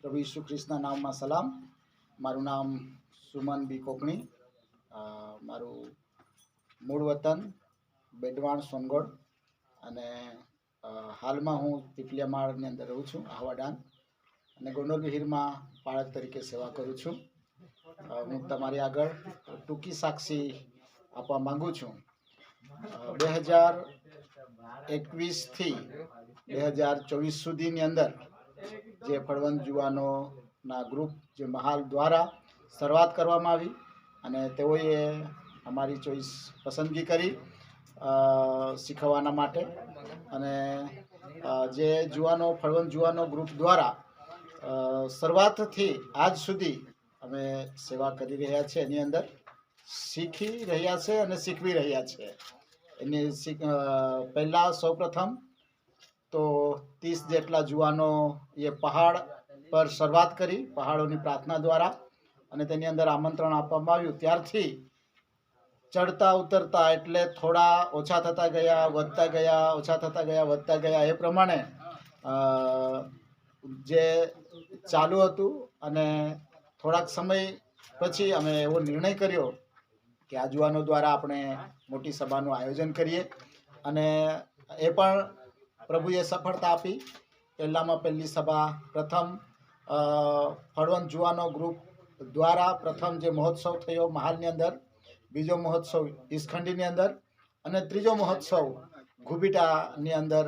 પ્રભુ ઈસુ ખ્રિસ્તના નામમાં સલામ. મારું નામ સુમન બી કોકણી. મારું મૂળ વતન બેડવાણ સોનગઢ. અને હાલમાં હું પીપલિયામાળની અંદર રહું છું, આહવાડાન. અને ગોંડલ વિહીરમાં પાળક તરીકે સેવા કરું છું. હું તમારી આગળ ટૂંકી સાક્ષી આપવા માંગુ છું. બે હજાર એકવીસથી બે હજાર ચોવીસ સુધીની અંદર જે ફળવંત જુવાનોના ગ્રુપ જે મહાલ દ્વારા શરૂઆત કરવામાં આવી અને તેઓએ અમારી ચોઈસ પસંદગી કરી શીખવવાના માટે. અને જે જુવાનો ફળવંત જુવાનો ગ્રુપ દ્વારા શરૂઆતથી આજ સુધી અમે સેવા કરી રહ્યા છીએ. એની અંદર શીખી રહ્યા છે અને શીખવી રહ્યા છે. એની પહેલાં સૌપ્રથમ તો ત્રીસ જેટલા જુવાનો એ પહાડ પર શરૂઆત કરી, પહાડોની પ્રાર્થના દ્વારા. અને તેની અંદર આમંત્રણ આપવામાં આવ્યું. ત્યારથી ચડતા ઉતરતા એટલે થોડા ઓછા થતા ગયા, વધતા ગયા, ઓછા થતા ગયા, વધતા ગયા. એ પ્રમાણે જે ચાલુ હતું અને થોડાક સમય પછી અમે એવો નિર્ણય કર્યો કે આ જુવાનો દ્વારા આપણે મોટી સભાનું આયોજન કરીએ. અને એ પણ પ્રભુએ સફળતા આપી. પહેલામાં પહેલી સભા પ્રથમ ફળવંત જુવાનો ગ્રુપ દ્વારા પ્રથમ જે મહોત્સવ થયો મહાલની અંદર, બીજો મહોત્સવ ઈસખંડીની અંદર અને ત્રીજો મહોત્સવ ઘુબીટાની અંદર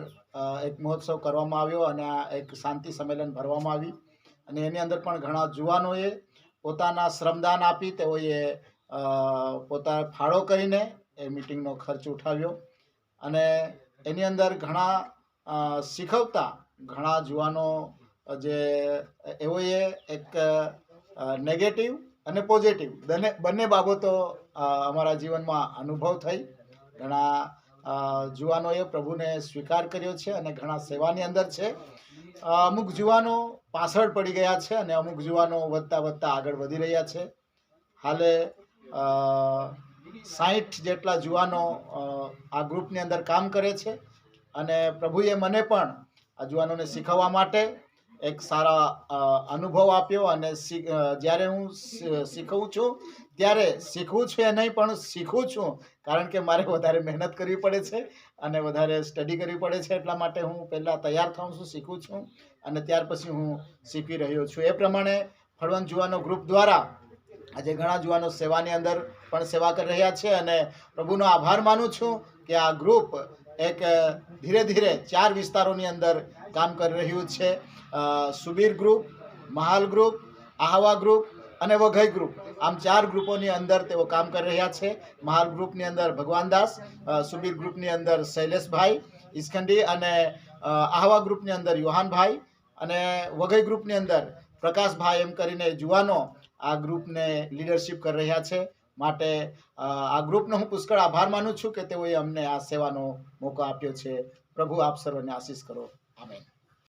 એક મહોત્સવ કરવામાં આવ્યો અને આ એક શાંતિ સંમેલન ભરવામાં આવી. અને એની અંદર પણ ઘણા જુવાનોએ પોતાના શ્રમદાન આપી, તેઓએ પોતા ફાળો કરીને એ મિટિંગનો ખર્ચ ઉઠાવ્યો. અને એની અંદર ઘણા શીખવતા ઘણા જુવાનો જે, એઓએ એક નેગેટિવ અને પોઝિટિવ બંને બંને બાબતો અમારા જીવનમાં અનુભવ થઈ. ઘણા જુવાનોએ પ્રભુને સ્વીકાર કર્યો છે અને ઘણા સેવાની અંદર છે. અમુક જુવાનો પાછળ પડી ગયા છે અને અમુક જુવાનો વધતા વધતા આગળ વધી રહ્યા છે. હાલે સાહીઠ જેટલા જુવાનો આ ગ્રુપની અંદર કામ કરે છે. અને પ્રભુએ મને પણ આ જુવાનોને શીખવવા માટે એક સારા અનુભવ આપ્યો અને જ્યારે હું શીખવું છું, ત્યારે શીખવું છે એ નહીં, પણ શીખું છું, કારણ કે મારે વધારે મહેનત કરવી પડે છે અને વધારે સ્ટડી કરવી પડે છે, એટલા માટે હું પહેલાં તૈયાર થાઉં છું, શીખું છું અને ત્યાર પછી હું શીખી રહ્યો છું. એ પ્રમાણે ફળવંત જુવાનો ગ્રુપ દ્વારા આજે ઘણા જુવાનો સેવાની અંદર પણ સેવા કરી રહ્યા છે અને પ્રભુનો આભાર માનું છું કે આ ગ્રુપ એક ધીરે ધીરે ચાર વિસ્તારોની અંદર કામ કરી રહ્યું છે. Subir group, Mahal group, Ahwa group અને વઘઈ ગ્રુપ. આમ ચાર ગ્રુપોની અંદર તેઓ કામ કરી રહ્યા છે. મહાલ ગ્રુપની અંદર ભગવાનદાસ સુબીર ગ્રુપની અંદર શૈલેષભાઈ ઇસ્કંડી અને આહવા ગ્રુપની અંદર યુહાનભાઈ અને વઘઈ ગ્રુપની અંદર પ્રકાશભાઈ એમ કરીને જુવાનો આ ગ્રુપને લીડરશિપ કરી રહ્યા છે. માટે આ ગ્રુપનો હું પુષ્કળ આભાર માનું છું કે તેઓએ અમને આ સેવાનો મોકો આપ્યો છે. પ્રભુ આપ સર્વને આશીષ કરો. આમેન.